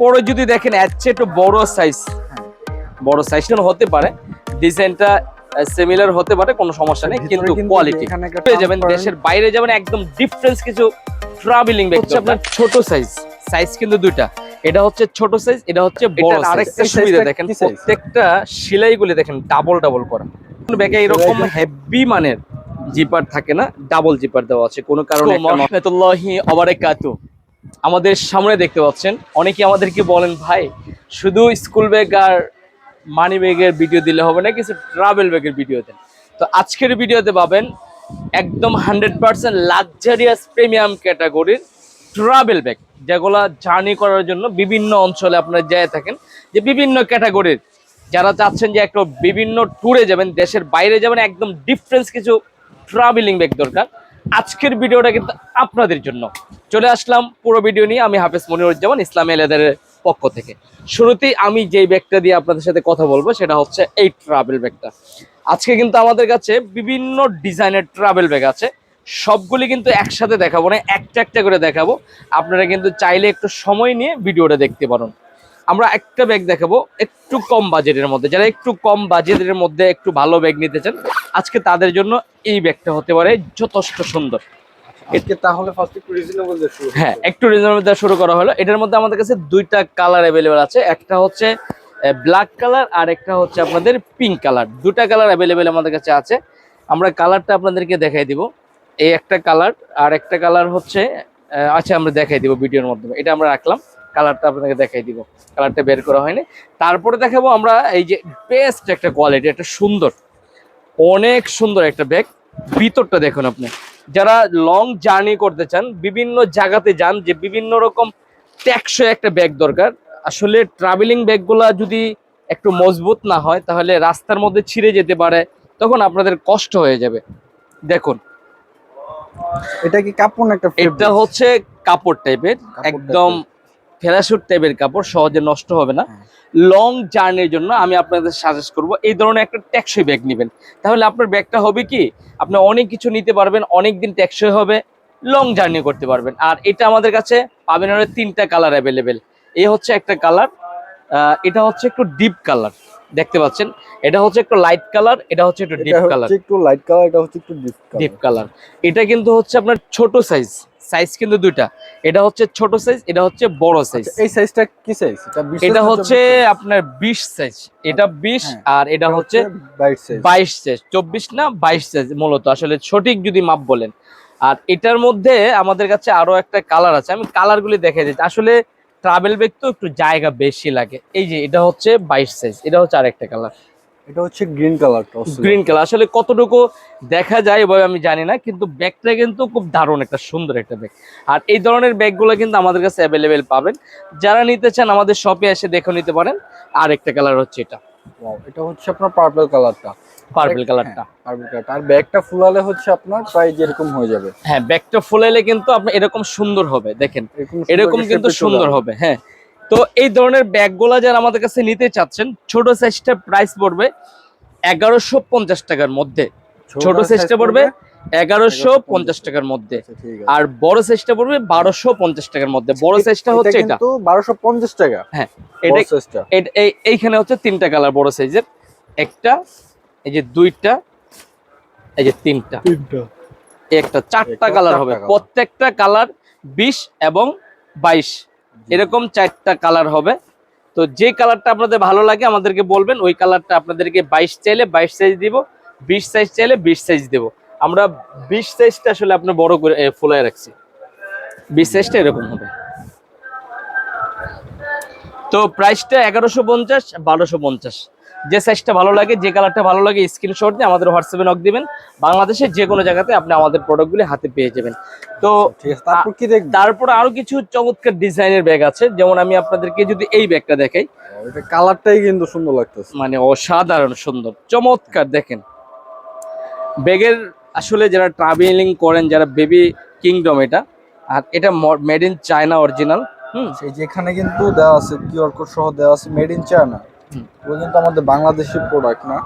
পরে যদি দেখেন এর চেয়ে একটু বড় সাইজ বড় সাইজ হতে পারে। ডিজাইনটা সিমিলার হতে পারে কোনো সমস্যা নেই কিন্তু কোয়ালিটি পেয়ে যাবেন দেশের বাইরে যাবেন একদম ডিফারেন্স কিছু ট্রাভেলিং ব্যাগ হচ্ছে আপনার ছোট সাইজ সাইজ কিন্তু দুইটা। এটা হচ্ছে ছোট সাইজ এটা হচ্ছে বড় আরেকটা সুবিধা দেখেন? প্রত্যেকটা সেলাইগুলি দেখেন ডাবল ডাবল করা। কোন ব্যাগে এরকম হেভি মানের জিপার থাকে না ডাবল জিপার দেওয়া আছে কোনো কারণে রহমতুল্লাহি অবারাকাতু আমাদের সামনে দেখতে পাচ্ছেন। অনেকে আমাদেরকে বলেন, ভাই, শুধু স্কুল ব্যাগ আর মানি ব্যাগের ভিডিও দিলে হবে না, কিছু ট্রাভেল ব্যাগের ভিডিও দেন। তো আজকের ভিডিওতে পাবেন একদম হান্ড্রেড পার্সেন্ট লাক্সারিয়াস প্রিমিয়াম ক্যাটাগরির ট্রাভেল ব্যাগ যেগুলো জার্নি করার জন্য বিভিন্ন অঞ্চলে আপনারা যেয়ে থাকেন। যে বিভিন্ন ক্যাটাগরির যারা চাচ্ছেন যে একটা বিভিন্ন ট্যুরে যাবেন, দেশের বাইরে যাবেন, একদম ডিফারেন্স কিছু ট্রাভেলিং ব্যাগ দরকার। আজকের ভিডিওটা কিন্তু আপনাদের জন্য। চলে আসলাম পুরো ভিডিও নিয়ে, আমি হাফেজ মনিরুজ্জামান, ইসলামী এলাদারের পক্ষ থেকে। শুরুতেই আমি যেই ব্যাগটা দিয়ে আপনাদের সাথে কথা বলব, সেটা হচ্ছে এই ট্রাভেল ব্যাগটা। আজকে কিন্তু আমাদের কাছে বিভিন্ন ডিজাইনের ট্রাভেল ব্যাগ আছে। সবগুলি কিন্তু একসাথে দেখাবো না, একটা একটা করে দেখাবো। আপনারা কিন্তু চাইলে একটু সময় নিয়ে ভিডিওটা দেখতে পারেন। আমরা একটা ব্যাগ দেখাবো একটু কম বাজেটের মধ্যে। যারা একটু কম বাজেটের মধ্যে একটু ভালো ব্যাগ নিতে চান আজকে তাদের জন্য এই ব্যাগটা হতে পারে যথেষ্ট সুন্দর। আজকে তাহলে ফার্স্ট একটু রিজনেবল দিয়ে শুরু হ্যাঁ একটু রিজনেবল শুরু করা হলো। এটার মধ্যে আমাদের কাছে দুইটা কালার অ্যাভেলেবেল আছে। একটা হচ্ছে ব্ল্যাক কালার আর একটা হচ্ছে আপনাদের পিঙ্ক কালার দুটা কালার অ্যাভেলেবেল আমাদের কাছে আছে। আমরা কালারটা আপনাদেরকে দেখাই দিব। এই একটা কালার আর একটা কালার হচ্ছে আচ্ছা আমরা দেখাই দিব ভিডিওর মাধ্যমে। এটা আমরা রাখলাম। কালারটা আপনাকে দেখাই দিব। কালারটা বের করা হয়নি। তারপরে দেখাবো আমরা এই যে বেস্ট একটা কোয়ালিটি একটা সুন্দর অনেক সুন্দর একটা ব্যাগ ভিতরটা দেখুন আপনি। যারা লং জার্নি করতে চান বিভিন্ন জায়গাতে যান যে বিভিন্ন রকম ট্যাক্সই একটা ব্যাগ দরকার। আসলে ট্রাভেলিং ব্যাগগুলা যদি একটু মজবুত না হয় তাহলে রাস্তার মধ্যে ছিঁড়ে যেতে পারে তখন আপনাদের কষ্ট হয়ে যাবে। দেখুন। এটা কি কাপড় না একটা এটা হচ্ছে কাপড় টাইপের একদম ফেরাসুট টাইপের কাপড় সহজে নষ্ট হবে না। হ্যাঁ। লং জার্নির জন্য আমি আপনাদের সাজেস্ট করব এই ধরনের একটা ট্যাক্সই ব্যাগ নেবেন। তাহলে আপনার ব্যাগটা হবে কি আপনি অনেক কিছু নিতে পারবেন অনেক দিন ট্যাক্সই হবে লং জার্নি করতে পারবেন। আর এটা আমাদের কাছে পাবেন হলো তিনটা কালার অ্যাভেলেবেল এই হচ্ছে একটা কালার এটা হচ্ছে একটু ডিপ কালার দেখতে পাচ্ছেন? এটা হচ্ছে একটু লাইট কালার এটা হচ্ছে একটু ডিপ কালার একটু লাইট কালার এটা হচ্ছে একটু ডিপ কালার এটা কিন্তু হচ্ছে আপনার ছোট সাইজ সাইজ কিন্তু দুইটা। এটা হচ্ছে ছোট সাইজ এটা হচ্ছে বড় সাইজ। এই সাইজটা কি সাইজ? এটা 20 হচ্ছে আপনার বিশ সাইজ। এটা বিশ হ্যাঁ। আর এটা হচ্ছে 22 সাইজ। বাইশ সাইজ। চব্বিশ না বাইশ সাইজ মূলত। আসলে সঠিক যদি মাপ বলেন। আর এটার মধ্যে আমাদের কাছে আরও একটা কালার আছে। আমি কালার গুলি দেখে দিচ্ছি। আসলে ট্রাভেল ব্যাগ তো একটু জায়গা বেশি লাগে। এই যে এটা হচ্ছে বাইশ সাইজ। এটা হচ্ছে আরেকটা কালার এটা হচ্ছে গ্রিন কালারটা গ্রিন কালার আসলে কতটুকু দেখা যায় এভাবে আমি জানি না কিন্তু ব্যাগটা কিন্তু খুব দারুণ একটা সুন্দর একটা ব্যাগ। আর এই ধরনের ব্যাগগুলো কিন্তু আমাদের কাছে অ্যাভেলেবেল পাবেন। যারা নিতে চান আমাদের শপে এসে দেখে নিতে পারেন। আর একটা কালার হচ্ছে এটা। এটা হচ্ছে আপনার পার্পল কালারটা পার্পল কালারটা পার্পল কালারটা আর ব্যাগটা ফুলালে হচ্ছে আপনার প্রায় যেরকম হয়ে যাবে। হ্যাঁ ব্যাগটা ফুলাইলে কিন্তু আপনার এরকম সুন্দর হবে দেখেন। এরকম কিন্তু সুন্দর হবে হ্যাঁ। তো এই ধরনের ব্যাগগুলো যারা আমাদের কাছে নিতে চাচ্ছেন ছোট সাইজটা প্রাইস পড়বে এগারোশো পঞ্চাশ টাকার মধ্যে। ছোট সাইজটা পড়বে এগারোশো পঞ্চাশ টাকার মধ্যে। আর বড় সাইজটা পড়বে বারোশো পঞ্চাশ টাকার মধ্যে। বড় সাইজটা হচ্ছে এটা বারোশো পঞ্চাশ টাকা। হ্যাঁ এটা এইখানে হচ্ছে তিনটা কালার বড় সাইজের একটা এই যে দুইটা এই যে তিনটা। তিনটা। একটা চারটা কালার হবে। প্রত্যেকটা কালার বিশ এবং বাইশ। এরকম চারটা কালার হবে। তো যে কালারটা আপনাদের ভালো লাগে, আমাদেরকে বলবেন, ওই কালারটা আপনাদেরকে বাইশ চাইলে বাইশ সাইজ দিব, বিশ সাইজ চাইলে বিশ সাইজ দেব। আমরা বিশ সাইজটা আসলে আপনার বড় করে ফুলাই রাখছি। বিশ সাইজটা এরকম হবে। তো প্রাইসটা এগারোশো পঞ্চাশ, বারোশো পঞ্চাশ। যে সাইজটা ভালো লাগে যে কালারটা ভালো লাগে স্ক্রিনশট দিয়ে আমাদের হোয়াটসঅ্যাপে নক দিবেন। বাংলাদেশের যে কোনো জায়গাতে আপনি আমাদের প্রোডাক্টগুলি হাতে পেয়ে যাবেন। তো তারপর কি তারপর আরও কিছু চমৎকার ডিজাইনের ব্যাগ আছে। যেমন আমি আপনাদেরকে যদি এই ব্যাগটা দেখাই। এটা কালারটাই কিন্তু সুন্দর লাগতেছে। মানে অসাধারণ সুন্দর চমৎকার দেখেন। ব্যাগের আসলে যারা ট্রাভেলিং করেন যারা বেবি কিংডম এটা আর এটা made in China original hmm. সেই যেখানে কিন্তু দেওয়া আছে কিউআর কোড সহ দেওয়া আছে মেড ইন চায়না ওই কিন্তু আমাদের বাংলাদেশি প্রোডাক্ট না।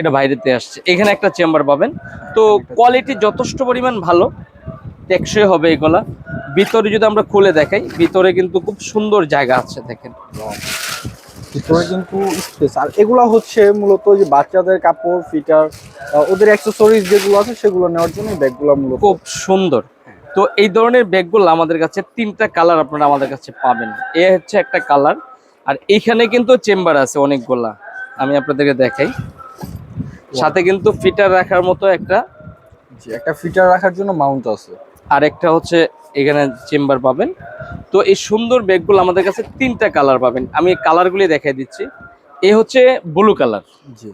এটা বাইরেতে আসছে। এখানে একটা চেম্বার পাবেন। তো কোয়ালিটি যথেষ্ট পরিমাণ ভালো। টেকসই হবে এগুলা। ভিতরে যদি আমরা খুলে দেখাই ভিতরে কিন্তু খুব সুন্দর জায়গা আছে দেখেন। ভিতরে কিন্তু স্পেস আর এগুলা হচ্ছে মূলত যে বাচ্চাদের কাপড় ফিটার ওদের অ্যাক্সেসরিজ যেগুলো আছে সেগুলো নেওয়ার জন্য ব্যাগগুলো মূলত। খুব সুন্দর। তো এই ধরনের ব্যাগগুলো আমাদের কাছে তিনটা কালার আপনারা আমাদের কাছে পাবেন। এ হচ্ছে একটা কালার আর এইখানে কিন্তু চেম্বার আছে অনেকগুলা। আমি আপনাদেরকে দেখাই। সাথে কিন্তু ফিটার রাখার মতো একটা জি, একটা ফিটার রাখার জন্য মাউন্ট আছে। আর একটা হচ্ছে এখানে চেম্বার পাবেন। তো এই সুন্দর ব্যাগগুলো আমাদের কাছে তিনটা কালার পাবেন। আমি কালারগুলি দেখাই দিচ্ছি। এ হচ্ছে ব্লু কালার।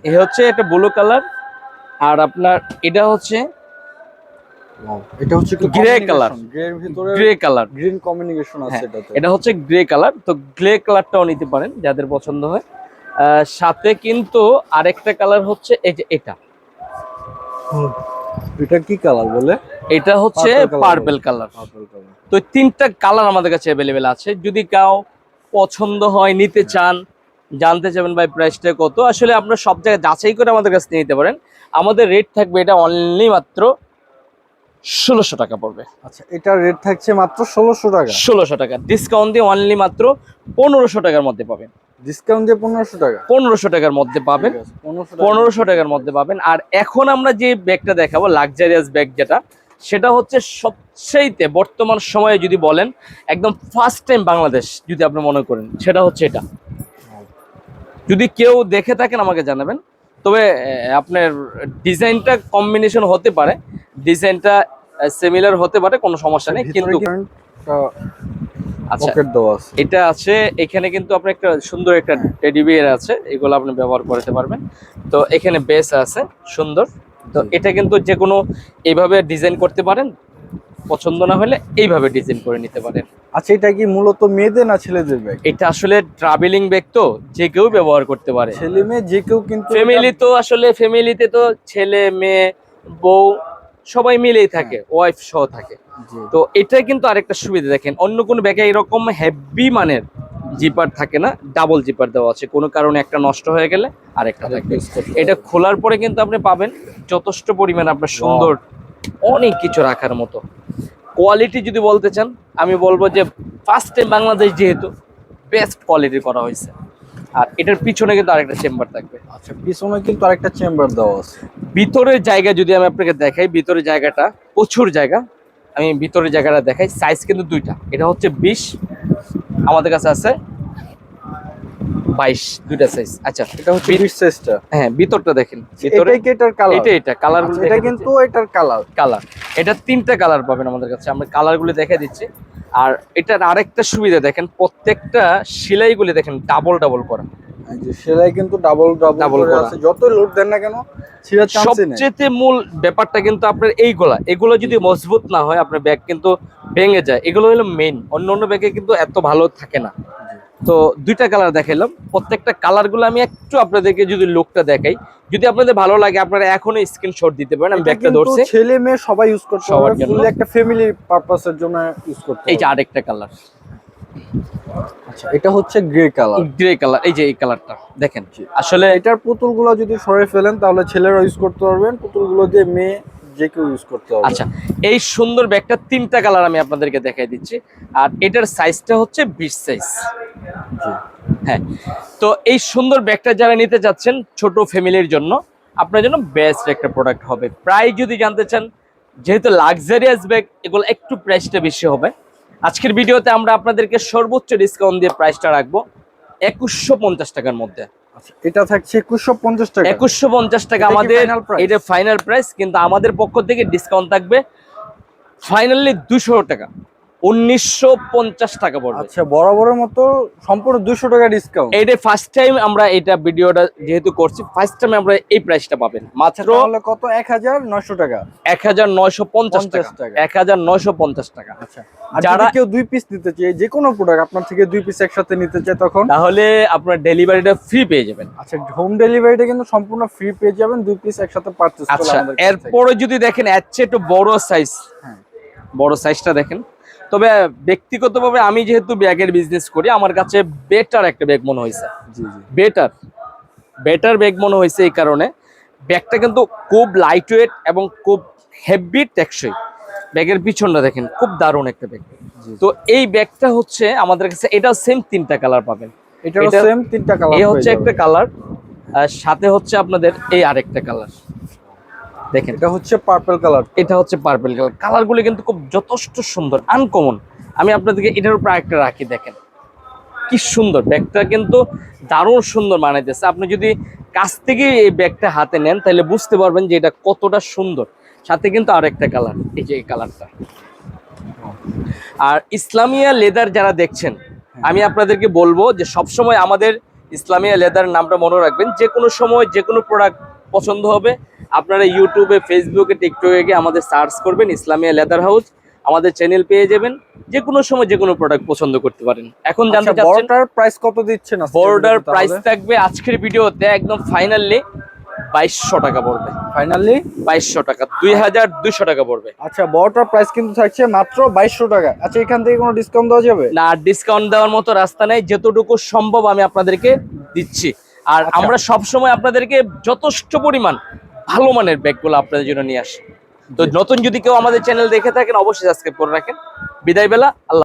এ হচ্ছে একটা ব্লু কালার। আর আপনার এটা হচ্ছে এটা হচ্ছে। গ্রে ভিতরে গ্রে কালার গ্রিন কমিউনিকেশন আছে হ্যাঁ, এটাতে। এটা হচ্ছে গ্রে কালার তো গ্রে কালারটাও নিতে পারেন যাদের পছন্দ হয়। সাথে কিন্তু আরেকটা কালার হচ্ছে এই যে এটা। এটা কি কালার বলে? এটা হচ্ছে পার্পল কালার তো তিনটা কালার আমাদের কাছে অ্যাভেলেবেল আছে। যদি কাউ পছন্দ হয় নিতে চান জানতে চাবেন ভাই প্রাইসটা কত আসলে আপনারা সব জায়গায় যাচাই করে আমাদের কাছে নিয়ে নিতে পারেন। আমাদের রেট থাকবে এটা অনলি মাত্র ষোলোশো টাকা পড়বে। আচ্ছা এটার রেট থাকছে মাত্র ষোলোশো টাকা। ষোলোশো টাকা। ডিসকাউন্ট দিয়ে অনলি মাত্র পনেরোশো টাকার মধ্যে পাবেন। ডিসকাউন্ট দিয়ে পনেরোশো টাকা? পনেরোশো টাকার মধ্যে পাবেন। পনেরোশো টাকার মধ্যে। পাবেন। আর এখন আমরা যে ব্যাগটা দেখাবো লাক্সারিয়াস ব্যাগ যেটা সেটা হচ্ছে সবচেয়েতে বর্তমান সময়ে যদি বলেন একদম ফার্স্ট টাইম বাংলাদেশ যদি আপনি মনে করেন সেটা হচ্ছে এটা। যদি কেউ দেখে থাকেন আমাকে জানাবেন। তবে আপনার ডিজাইনটা কম্বিনেশন হতে পারে। ডিজাইনটা সিমিলার হতে পারে কোনো সমস্যা নেই কিন্তু আচ্ছা। এটা আছে এখানে কিন্তু আপনার একটা সুন্দর একটা টেডি বিয়ার আছে এগুলো আপনি ব্যবহার করতে পারবেন। তো এখানে বেস আছে সুন্দর। তো এটা কিন্তু যে কোনো এইভাবে ডিজাইন করতে পারেন পছন্দ না হলে এইভাবে ডিজাইন করে নিতে পারেন। আচ্ছা এটা কি মূলত মেয়েদের না ছেলেদের ব্যাগ এটা আসলে ট্রাভেলিং ব্যাগ তো যে কেউ ব্যবহার করতে পারে। ছেলে মেয়ে যে কেউ কিন্তু ফ্যামিলি তো আসলে ফ্যামিলিতে তো ছেলে মেয়ে বউ সবাই মিলেই থাকে ওয়াইফ সহ থাকে। তো এটা কিন্তু আরেকটা সুবিধা দেখেন অন্য কোনো ব্যাগে এরকম হেভি মানের জিপার থাকে না ডাবল জিপার দেওয়া আছে। কোনো কারণে একটা নষ্ট হয়ে গেলে আরেকটা থাকবে এটা খোলার পরে কিন্তু আপনি পাবেন যথেষ্ট পরিমাণ আপনার সুন্দর অনেক কিছু রাখার মতো। কোয়ালিটি যদি বলতে চান আমি বলব যে ফার্স্ট টাইম বাংলাদেশ যেহেতু বেস্ট কোয়ালিটি করা হয়েছে। আর এটার পিছনে কিন্তু আরেকটা চেম্বার থাকবে। আচ্ছা পিছনে কিন্তু আরেকটা চেম্বার দেওয়া আছে। ভিতরের জায়গা যদি আমি আপনাকে দেখাই ভিতরের জায়গাটা প্রচুর জায়গা। আমি ভিতরের জায়গাটা দেখাই সাইজ কিন্তু দুইটা। এটা হচ্ছে বিশ আমাদের কাছে আছে বাইশ দুইটা সাইজ আচ্ছা এটা হচ্ছে বিট সাইজটা হ্যাঁ ভিতরটা দেখেন। ভিতরে এটার কালার এটা এটা কালারগুলো এটা কিন্তু এটার কালার কালার এটা তিনটা কালার পাবেন আমাদের কাছে আমরা কালারগুলো দেখে দিচ্ছি। আর এটার আরেকটা সুবিধা দেখেন প্রত্যেকটা সেলাইগুলি দেখেন ডাবল ডাবল করা। যে সেলাই কিন্তু ডাবল ডাবল করা। আছে। যতই লোড দেন না কেন সবচেয়ে মূল ব্যাপারটা কিন্তু আপনার এইগুলা। এগুলো যদি মজবুত না হয় আপনার ব্যাগ কিন্তু ভেঙে যায়। এগুলো হলো মেইন অন্য অন্য ব্যাগে কিন্তু এত ভালো থাকে না। তো দুইটা কালার দেখাইলাম। প্রত্যেকটা কালারগুলো আমি একটু আপনাদেরকে যদি লোকটা দেখাই যদি আপনাদের ভালো লাগে আপনারা এখনই স্ক্রিনশট দিতে পারেন আমি ব্যাগটা ধরছি। ছেলে মেয়ে সবাই ইউজ করতে সবার জন্য। একটা ফ্যামিলি পারপাসের জন্য ইউজ করতে এই যে আরেকটা কালার আচ্ছা এটা হচ্ছে গ্রে কালার গ্রে কালার এই যে এই কালারটা দেখেন। আসলে এটার পুতুলগুলো যদি সরে ফেলেন তাহলে ছেলেরা ইউজ করতে পারবেন। পুতুলগুলো দিয়ে মেয়ে যে কেউ ইউজ করতে পারবে আচ্ছা এই সুন্দর ব্যাগটা তিনটা কালার আমি আপনাদেরকে দেখাই দিচ্ছি। আর এটার সাইজটা হচ্ছে বিশ সাইজ। হ্যাঁ তো এই সুন্দর ব্যাগটা যারা নিতে চাচ্ছেন ছোট ফ্যামিলির জন্য আপনার জন্য বেস্ট একটা প্রোডাক্ট হবে। প্রায় যদি জানতে চান যেহেতু লাক্সারিয়াস ব্যাগ এগুলো একটু প্রাইসটা বেশি হবে। আজকের ভিডিওতে আমরা আপনাদেরকে সর্বোচ্চ ডিসকাউন্ট দিয়ে প্রাইসটা রাখব একুশশো পঞ্চাশ টাকার মধ্যে। এটা থাকছে একুশশো পঞ্চাশ টাকা। একুশশো পঞ্চাশ টাকা আমাদের এটা ফাইনাল প্রাইস কিন্তু আমাদের পক্ষ থেকে ডিসকাউন্ট থাকবে ফাইনালি দুশো টাকা। উনিশশো পঞ্চাশ টাকা পড়বে। আচ্ছা বরাবরের মতো সম্পূর্ণ দুশো টাকা ডিসকাউন্ট এইটা ফার্স্ট টাইম আমরা এটা ভিডিওটা যেহেতু করছি ফার্স্ট টাইম আমরা এই প্রাইসটা পাবেন। মাত্র কত? এক হাজার নয়শো টাকা। এক হাজার নয়শো পঞ্চাশ টাকা। এক হাজার নয়শো পঞ্চাশ টাকা। আচ্ছা আর যারা- কেউ দুই পিস নিতে চায় যে কোনো প্রোডাক্ট আপনার থেকে দুই পিস একসাথে নিতে চায় তখন? তাহলে আপনার ডেলিভারিটা ফ্রি পেয়ে যাবেন। আচ্ছা হোম ডেলিভারিটা কিন্তু সম্পূর্ণ ফ্রি পেয়ে যাবেন দুই পিস একসাথে পারচেজ করলে আচ্ছা। এরপরে যদি দেখেন এর চেয়ে একটু বড় সাইজ হ্যাঁ। বড় সাইজটা দেখেন। তবে ব্যক্তিগতভাবে আমি যেহেতু ব্যাগের বিজনেস করি আমার কাছে বেটার একটা ব্যাগ মনে হয়েছে। জি জি। বেটার বেটার ব্যাগ মনে হয়েছে এই কারণে। ব্যাগটা কিন্তু খুব লাইট ওয়েট এবং খুব হেভি টেকসই ব্যাগের পিছনটা দেখেন খুব দারুণ একটা ব্যাগ তো এই ব্যাগটা হচ্ছে আমাদের কাছে এটা সেম তিনটা কালার পাবেন। এটা- সেম তিনটা কালার এই হচ্ছে একটা কালার আর সাথে হচ্ছে আপনাদের এই আরেকটা কালার দেখেন। এটা হচ্ছে পার্পল কালার এটা হচ্ছে পার্পল কালার কালারগুলো কিন্তু খুব যথেষ্ট সুন্দর আনকমন আমি আপনাদেরকে এটার উপর একটা রাখি দেখেন। কি সুন্দর। ব্যাগটা কিন্তু দারুণ সুন্দর মানাইতেছে আপনি যদি কাছ থেকে এই ব্যাগটা হাতে নেন তাহলে বুঝতে পারবেন যে এটা কতটা সুন্দর। সাথে কিন্তু আর একটা কালার এই যে এই কালারটা আর ইসলামিয়া লেদার যারা দেখছেন আমি আপনাদেরকে বলব যে সবসময় আমাদের ইসলামিয়া লেদার নামটা মনে রাখবেন। যে কোনো সময় যে কোনো প্রোডাক্ট পছন্দ হবে আপনারা ইউটিউবে ফেসবুকে টিকটকে গিয়ে আমাদের সার্চ করবেন ইসলামিয়া লেদার হাউস আমাদের চ্যানেল পেয়ে যাবেন। যে কোনো সময় যে কোনো প্রোডাক্ট পছন্দ করতে পারেন। এখন জানতে আচ্ছা চাচ্ছেন বড়টার প্রাইস কত দিচ্ছেন বর্ডার প্রাইস থাকবে আজকের ভিডিওতে একদম ফাইনালি বাইশশো টাকা পড়বে। ফাইনালি বাইশশো টাকা দুই হাজার দুইশো টাকা পড়বে। আচ্ছা বড়টার প্রাইস কিন্তু থাকছে মাত্র বাইশশো টাকা। আচ্ছা এখান থেকে কোনো ডিসকাউন্ট দেওয়া যাবে? না ডিসকাউন্ট দেওয়ার মতো রাস্তা নেই। যতটুকু সম্ভব আমি আপনাদেরকে দিচ্ছি। আর আচ্ছা। আমরা সব সময় আপনাদেরকে যথেষ্ট পরিমাণ ভালো মানের ব্যাগগুলো আপনাদের জন্য নিয়ে আসি। তো নতুন যদি কেউ আমাদের চ্যানেল দেখে থাকেন, অবশ্যই সাবস্ক্রাইব করে রাখেন। বিদায় বেলা আল্লাহ